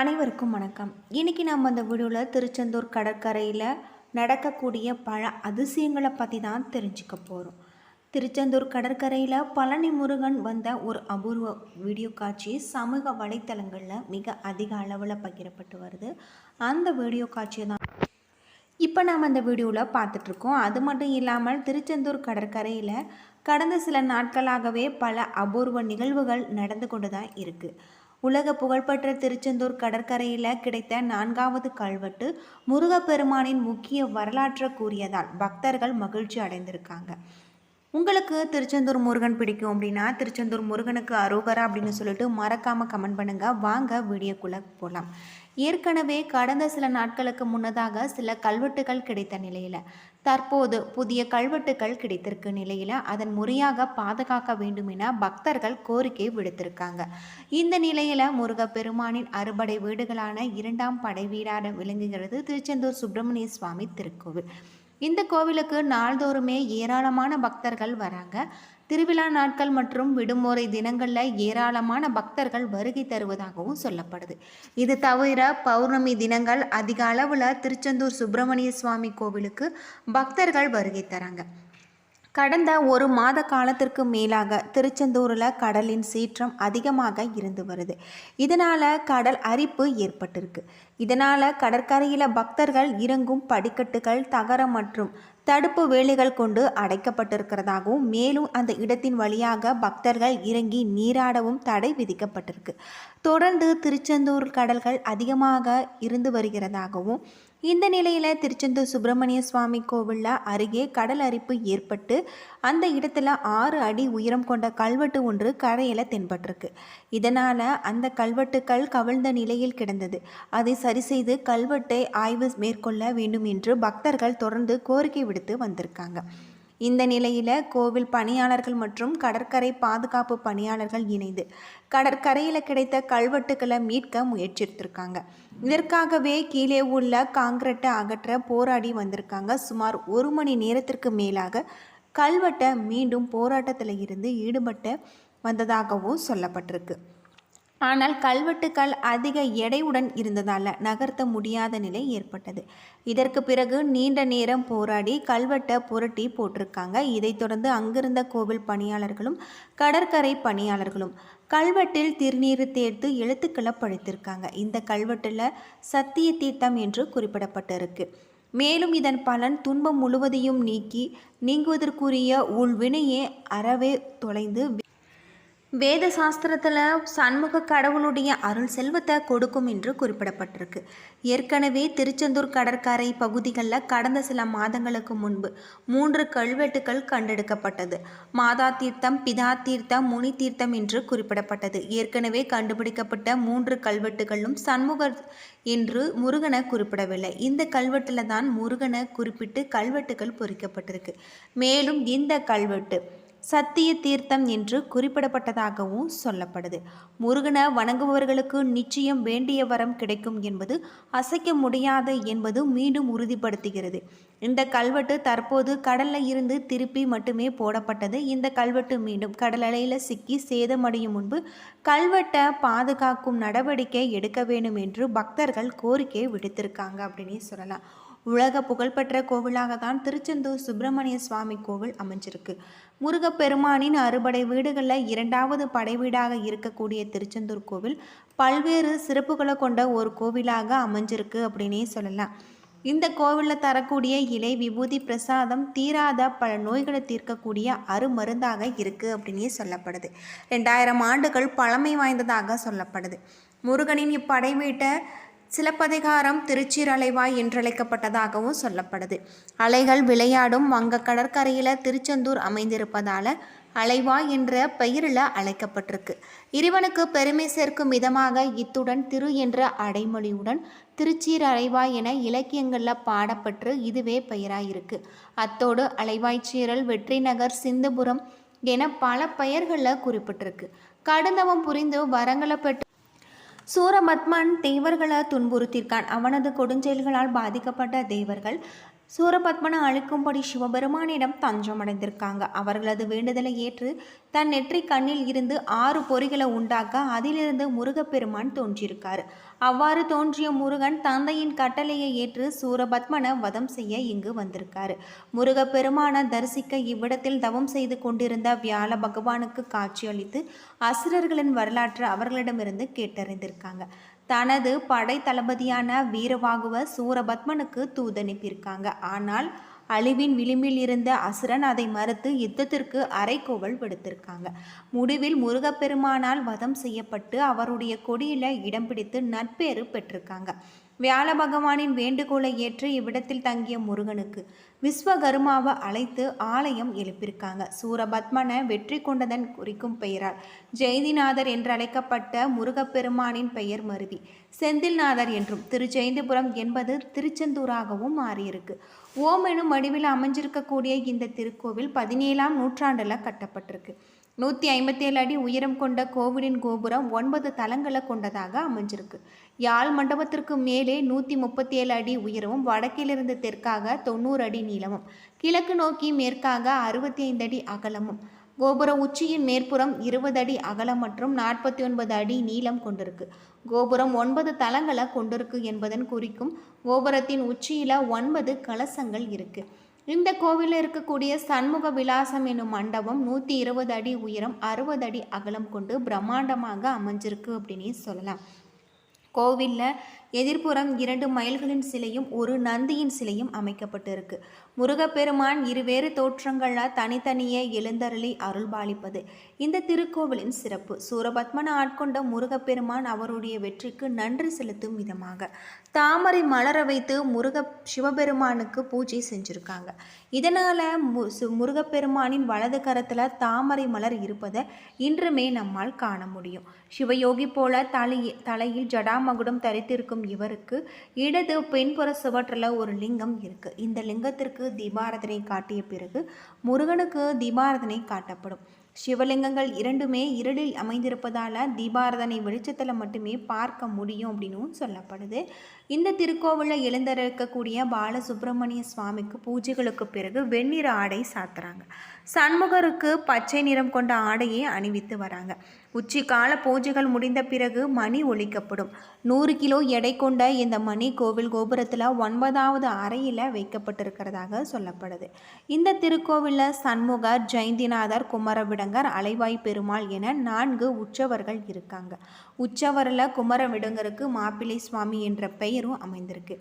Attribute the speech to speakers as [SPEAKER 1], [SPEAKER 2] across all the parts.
[SPEAKER 1] அனைவருக்கும் வணக்கம் இன்றைக்கி நம்ம அந்த வீடியோவில் திருச்செந்தூர் கடற்கரையில் நடக்கக்கூடிய பல அதிசயங்களை பற்றி தான் தெரிஞ்சுக்க போகிறோம் திருச்செந்தூர் கடற்கரையில் பழனி முருகன் வந்த ஒரு அபூர்வ வீடியோ காட்சி சமூக வலைத்தளங்களில் மிக அதிக அளவில் பகிரப்பட்டு வருது அந்த வீடியோ காட்சியை தான் இப்போ நாம் அந்த வீடியோவில் பார்த்துட்ருக்கோம் அது மட்டும் இல்லாமல் திருச்செந்தூர் கடற்கரையில் கடந்த சில நாட்களாகவே பல அபூர்வ நிகழ்வுகள் நடந்து கொண்டு தான் இருக்குது உலக புகழ்பெற்ற திருச்செந்தூர் கடற்கரையில் கிடைத்த நான்காவது கல்வெட்டு முருகப்பெருமானின் முக்கிய வரலாற்றை கூறியதால் பக்தர்கள் மகிழ்ச்சி அடைந்திருக்காங்க உங்களுக்கு திருச்செந்தூர் முருகன் பிடிக்கும் அப்படின்னா திருச்செந்தூர் முருகனுக்கு அரோகரா அப்படின்னு சொல்லிட்டு மறக்காமல் கமெண்ட் பண்ணுங்கள் வாங்க வீடியோக்குள்ளே போகலாம் ஏற்கனவே கடந்த சில நாட்களுக்கு முன்னதாக சில கல்வெட்டுகள் கிடைத்த நிலையில் தற்போது புதிய கல்வெட்டுகள் கிடைத்திருக்கு நிலையில் அதன் முறையாக பாதுகாக்க வேண்டும் என பக்தர்கள் கோரிக்கை விடுத்திருக்காங்க இந்த நிலையில் முருகப்பெருமானின் அறுபடை வீடுகளான இரண்டாம் படை வீடாக விளங்குகிறது திருச்செந்தூர் சுப்பிரமணிய சுவாமி திருக்கோவில் இந்த கோவிலுக்கு நாள்தோறுமே ஏராளமான பக்தர்கள் வராங்க திருவிழா நாட்கள் மற்றும் விடுமுறை தினங்களில் ஏராளமான பக்தர்கள் வருகை தருவதாகவும் சொல்லப்படுது இது தவிர பௌர்ணமி தினங்கள் அதிக அளவில் திருச்செந்தூர் சுப்பிரமணிய சுவாமி கோவிலுக்கு பக்தர்கள் வருகை தராங்க கடந்த ஒரு மாத காலத்திற்கு மேலாக திருச்செந்தூரில் கடலின் சீற்றம் அதிகமாக இருந்து வருது இதனால் கடல் அரிப்பு ஏற்பட்டிருக்கு இதனால் கடற்கரையில் பக்தர்கள் இறங்கும் படிக்கட்டுகள் தகரம் மற்றும் தடுப்பு வேலிகள் கொண்டு அடைக்கப்பட்டிருக்கிறதாகவும் மேலும் அந்த இடத்தின் வழியாக பக்தர்கள் இறங்கி நீராடவும் தடை விதிக்கப்பட்டிருக்கு தொடர்ந்து திருச்செந்தூர் கடல்கள் அதிகமாக இருந்து வருகிறதாகவும் இந்த நிலையில் திருச்செந்தூர் சுப்பிரமணிய சுவாமி கோவிலில் அருகே கடல் அரிப்பு ஏற்பட்டு அந்த இடத்துல ஆறு அடி உயரம் கொண்ட கல்வெட்டு ஒன்று கரையில் தென்பட்டிருக்கு இதனால் அந்த கல்வெட்டுக்கள் கவிழ்ந்த நிலையில் கிடந்தது அதை சரி செய்து கல்வெட்டை ஆய்வு மேற்கொள்ள வேண்டும் என்று பக்தர்கள் தொடர்ந்து கோரிக்கை விடுத்து வந்திருக்காங்க இந்த நிலையில் கோவில் பணியாளர்கள் மற்றும் கடற்கரை பாதுகாப்பு பணியாளர்கள் இணைந்து கடற்கரையில் கிடைத்த கல்வெட்டுக்களை மீட்க முயற்சித்திருக்காங்க இதற்காகவே கீழே உள்ள காங்கிரட்டை அகற்ற போராடி வந்திருக்காங்க சுமார் ஒரு மணி நேரத்திற்கு மேலாக கல்வெட்டை மீண்டும் போராட்டத்தில் இருந்து ஈடுபட்டு வந்ததாகவும் சொல்லப்பட்டிருக்கு ஆனால் கல்வெட்டுக்கள் அதிக எடையுடன் இருந்ததால் நகர்த்த முடியாத நிலை ஏற்பட்டது இதற்கு பிறகு நீண்ட நேரம் போராடி கல்வெட்டை புரட்டி போட்டிருக்காங்க இதைத் தொடர்ந்து அங்கிருந்த கோவில் பணியாளர்களும் கடற்கரை பணியாளர்களும் கல்வெட்டில் திருநீர் தேர்த்து எழுத்துக்களை படித்திருக்காங்க இந்த கல்வெட்டில் சத்திய தீர்த்தம் என்று குறிப்பிடப்பட்டிருக்கு மேலும் இதன் பலன் துன்பம் முழுவதையும் நீக்கி நீங்குவதற்குரிய உள்வினையே அறவே தொலைந்து வேத சாஸ்திரத்தில் சண்முக கடவுளுடைய அருள் செல்வத்தை கொடுக்கும் என்று குறிப்பிடப்பட்டிருக்கு ஏற்கனவே திருச்செந்தூர் கடற்கரை பகுதிகளில் கடந்த சில மாதங்களுக்கு முன்பு மூன்று கல்வெட்டுகள் கண்டெடுக்கப்பட்டது மாதா தீர்த்தம் பிதா தீர்த்தம் முனி தீர்த்தம் என்று குறிப்பிடப்பட்டது ஏற்கனவே கண்டுபிடிக்கப்பட்ட மூன்று கல்வெட்டுகளும் சண்முகர் என்று முருகனை குறிப்பிடவில்லை இந்த கல்வெட்டில் தான் முருகனை குறிப்பிட்டு கல்வெட்டுகள் பொறிக்கப்பட்டிருக்கு மேலும் இந்த கல்வெட்டு சத்திய தீர்த்தம் என்று குறிப்பிடப்பட்டதாகவும் சொல்லப்படுது முருகனை வணங்குபவர்களுக்கு நிச்சயம் வேண்டிய வரம் கிடைக்கும் என்பது அசைக்க முடியாது என்பது மீண்டும் உறுதிப்படுத்துகிறது இந்த கல்வெட்டு தற்போது கடலில் இருந்து திருப்பி மட்டுமே போடப்பட்டது இந்த கல்வெட்டு மீண்டும் கடலையில் சிக்கி சேதமடையும் முன்பு கல்வெட்டை பாதுகாக்கும் நடவடிக்கை எடுக்க வேண்டும் என்று பக்தர்கள் கோரிக்கை விடுத்திருக்காங்க அப்படின்னே சொல்லலாம் உலக புகழ்பெற்ற கோவிலாக தான் திருச்செந்தூர் சுப்பிரமணிய சுவாமி கோவில் அமைஞ்சிருக்கு முருகப்பெருமானின் அறுபடை வீடுகளில் இரண்டாவது படை வீடாக இருக்கக்கூடிய திருச்செந்தூர் கோவில் பல்வேறு சிறப்புகளை கொண்ட ஒரு கோவிலாக அமைஞ்சிருக்கு அப்படின்னே சொல்லலாம் இந்த கோவிலில் தரக்கூடிய இலை விபூதி பிரசாதம் தீராத பல நோய்களை தீர்க்கக்கூடிய அருமருந்தாக இருக்குது அப்படின்னே சொல்லப்படுது ரெண்டாயிரம் ஆண்டுகள் பழமை வாய்ந்ததாக சொல்லப்படுது முருகனின் இப்படை வீட்டை சிலப்பதிகாரம் திருச்சிரலைவாய் என்றழைக்கப்பட்டதாகவும் சொல்லப்படுது அலைகள் விளையாடும் வங்க கடற்கரையில் திருச்செந்தூர் அமைந்திருப்பதால் அலைவாய் என்ற பெயரில் அழைக்கப்பட்டிருக்கு இறைவனுக்கு பெருமை சேர்க்கும் விதமாக இத்துடன் திரு என்ற அடைமொழியுடன் திருச்சீர் அலைவாய் என இலக்கியங்களில் பாடப்பட்டு இதுவே பெயராயிருக்கு அத்தோடு அலைவாய்ச்சீரல் நகர் சிந்துபுரம் என பல பெயர்களில் குறிப்பிட்டிருக்கு கடந்தவம் புரிந்து வரங்களை பெற்று சூரமத்மன் தேவர்களை துன்புறுத்தியிருக்கான் அவனது கொடுஞ்செயல்களால் பாதிக்கப்பட்ட தேவர்கள் சூரபத்மனை அழுக்கும்படி சிவபெருமானிடம் தஞ்சம் அடைந்திருக்காங்க அவர்களது வேண்டுதலை ஏற்று தன் நெற்றி கண்ணில் இருந்து ஆறு பொறிகளை உண்டாக்க அதிலிருந்து முருகப்பெருமான் தோன்றியிருக்கார் அவ்வாறு தோன்றிய முருகன் தந்தையின் கட்டளையை ஏற்று சூரபத்மனை வதம் செய்ய இங்கு வந்திருக்கார் முருகப்பெருமானை தரிசிக்க இவ்விடத்தில் தவம் செய்து கொண்டிருந்த வியாழ பகவானுக்கு காட்சியளித்து அசுரர்களின் வரலாற்று அவர்களிடமிருந்து கேட்டறிந்திருக்காங்க தனது படை தளபதியான வீரவாகுவ சூரபத்மனுக்கு தூதனுப்பியிருக்காங்க ஆனால் அழிவின் விளிம்பில் இருந்த அசுரன் அதை மறுத்து யுத்தத்திற்கு அரைக்கோவல் விடுத்திருக்காங்க முடிவில் முருகப்பெருமானால் வதம் செய்யப்பட்டு அவருடைய கொடியில் இடம் பிடித்து நட்பேறு பெற்றிருக்காங்க வியாழ பகவானின் வேண்டுகோளை ஏற்று இவ்விடத்தில் தங்கிய முருகனுக்கு விஸ்வகர்மாவை அழைத்து ஆலயம் எழுப்பியிருக்காங்க சூரபத்மனை வெற்றி கொண்டதன் குறிக்கும் பெயரால் ஜெயந்திநாதர் என்று அழைக்கப்பட்ட முருகப்பெருமானின் பெயர் மருவி செந்தில்நாதர் என்றும் ஜெயந்திபுரம் என்பது திருச்செந்தூராகவும் மாறியிருக்கு ஓம் எனும் வடிவில் அமைஞ்சிருக்கக்கூடிய இந்த திருக்கோவில் பதினேழாம் நூற்றாண்டில் கட்டப்பட்டிருக்கு நூற்றி ஐம்பத்தேழு அடி உயரம் கொண்ட கோவிலின் கோபுரம் ஒன்பது தலங்களை கொண்டதாக அமைஞ்சிருக்கு யாழ் மண்டபத்திற்கு மேலே நூற்றி முப்பத்தி ஏழு அடி உயரமும் வடக்கிலிருந்து தெற்காக தொண்ணூறு அடி நீளமும் கிழக்கு நோக்கி மேற்காக அறுபத்தி ஐந்து அடி அகலமும் கோபுர உச்சியின் மேற்புறம் இருபது அடி அகலம் மற்றும் நாற்பத்தி ஒன்பது அடி நீளம் கொண்டிருக்கு கோபுரம் ஒன்பது தலங்களை கொண்டிருக்கு என்பதன் குறிக்கும் கோபுரத்தின் உச்சியில் ஒன்பது கலசங்கள் இருக்குது இந்த கோவிலில் இருக்கக்கூடிய சண்முக விலாசம் என்னும் மண்டபம் நூற்றி இருபது அடி உயரம் அறுபது அடி அகலம் கொண்டு பிரம்மாண்டமாக அமைஞ்சிருக்கு அப்படின்னு சொல்லலாம் கோவிலில் எதிர்ப்புறம் இரண்டு மயில்களின் சிலையும் ஒரு நந்தியின் சிலையும் அமைக்கப்பட்டிருக்கு முருகப்பெருமான் இருவேறு தோற்றங்களால் தனித்தனியே எழுந்தருளி அருள்பாலிப்பது இந்த திருக்கோவிலின் சிறப்பு சூரபத்மனை ஆட்கொண்ட முருகப்பெருமான் அவருடைய வெற்றிக்கு நன்றி செலுத்தும் விதமாக தாமரை மலர வைத்து முருக சிவபெருமானுக்கு பூஜை செஞ்சுருக்காங்க இதனால் மு முருகப்பெருமானின் வலது கரத்தில் தாமரை மலர் இருப்பதை இன்றுமே நம்மால் காண முடியும் சிவயோகி போல தலையில் தலையில் ஜடாமகுடம் தரித்திருக்கும் இவருக்கு இடது பின்புற சுவற்றில் ஒரு லிங்கம் இருக்குது இந்த லிங்கத்திற்கு தீபாரதனை காட்டிய பிறகு முருகனுக்கு தீபாரதனை காட்டப்படும் சிவலிங்கங்கள் இரண்டுமே இருளில் அமைந்திருப்பதால் தீபாரதனை வெளிச்சத்தில் மட்டுமே பார்க்க முடியும் அப்படின்னும் சொல்லப்படுது இந்த திருக்கோவிலில் எழுந்திருக்கக்கூடிய பாலசுப்ரமணிய சுவாமிக்கு பூஜைகளுக்கு பிறகு வெண்ணிற ஆடை சாத்துறாங்க சண்முகருக்கு பச்சை நிறம் கொண்ட ஆடையை அணிவித்து வராங்க உச்சிக்கால பூஜைகள் முடிந்த பிறகு மணி ஒழிக்கப்படும் நூறு கிலோ எடை கொண்ட இந்த மணி கோவில் கோபுரத்தில் ஒன்பதாவது அறையில் வைக்கப்பட்டிருக்கிறதாக சொல்லப்படுது இந்த திருக்கோவிலில் சண்முகர் ஜெயந்திநாதர் குமரவிடங்கர் அலைவாய் பெருமாள் என நான்கு உற்சவர்கள் இருக்காங்க உற்சவரில் குமரவிடங்கருக்கு மாப்பிள்ளை சுவாமி என்ற பெயரும் அமைந்திருக்கு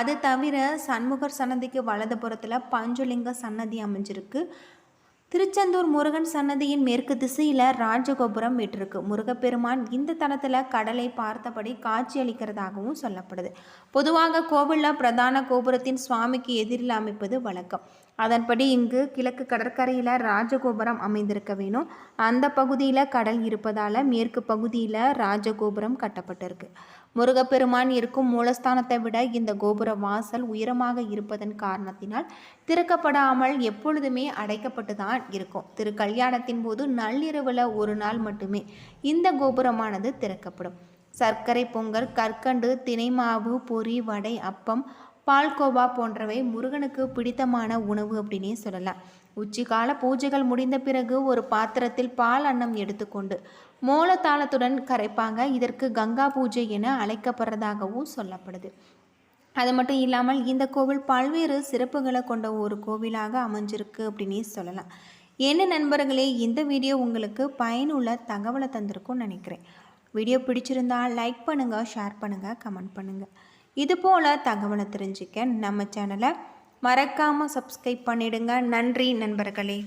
[SPEAKER 1] அது தவிர சண்முகர் சன்னதிக்கு வலதுபுறத்தில் பஞ்சலிங்க சன்னதி அமைஞ்சிருக்கு திருச்செந்தூர் முருகன் சன்னதியின் மேற்கு திசையில் ராஜகோபுரம் விட்டிருக்கு முருகப்பெருமான் இந்த தளத்தில் கடலை பார்த்தபடி காட்சியளிக்கிறதாகவும் சொல்லப்படுது பொதுவாக கோவிலில் பிரதான கோபுரத்தின் சுவாமிக்கு எதிரில் அமைப்பது வழக்கம் அதன்படி இங்கு கிழக்கு கடற்கரையில் ராஜகோபுரம் அமைந்திருக்க வேணும் அந்த பகுதியில் கடல் இருப்பதால் மேற்கு பகுதியில் ராஜகோபுரம் கட்டப்பட்டிருக்கு முருகப்பெருமான் இருக்கும் மூலஸ்தானத்தை விட இந்த கோபுர வாசல் உயரமாக இருப்பதன் காரணத்தினால் திறக்கப்படாமல் எப்பொழுதுமே அடைக்கப்பட்டு தான் இருக்கும் திரு கல்யாணத்தின் போது நள்ளிரவில் ஒரு நாள் மட்டுமே இந்த கோபுரமானது திறக்கப்படும் சர்க்கரை பொங்கல் கற்கண்டு மாவு பொறி வடை அப்பம் பால்கோவா போன்றவை முருகனுக்கு பிடித்தமான உணவு அப்படின்னே சொல்லலாம் உச்சிகால பூஜைகள் முடிந்த பிறகு ஒரு பாத்திரத்தில் பால் அன்னம் எடுத்துக்கொண்டு மோளத்தாளத்துடன் கரைப்பாங்க இதற்கு கங்கா பூஜை என அழைக்கப்படுறதாகவும் சொல்லப்படுது அது மட்டும் இல்லாமல் இந்த கோவில் பல்வேறு சிறப்புகளை கொண்ட ஒரு கோவிலாக அமைஞ்சிருக்கு அப்படின்னே சொல்லலாம் என்ன நண்பர்களே இந்த வீடியோ உங்களுக்கு பயனுள்ள தகவலை தந்திருக்கும்னு நினைக்கிறேன் வீடியோ பிடிச்சிருந்தால் லைக் பண்ணுங்கள் ஷேர் பண்ணுங்கள் கமெண்ட் பண்ணுங்கள் இதுபோல் தகவலை தெரிஞ்சுக்க நம்ம சேனலை மறக்காமல் சப்ஸ்கிரைப் பண்ணிடுங்க நன்றி நண்பர்களே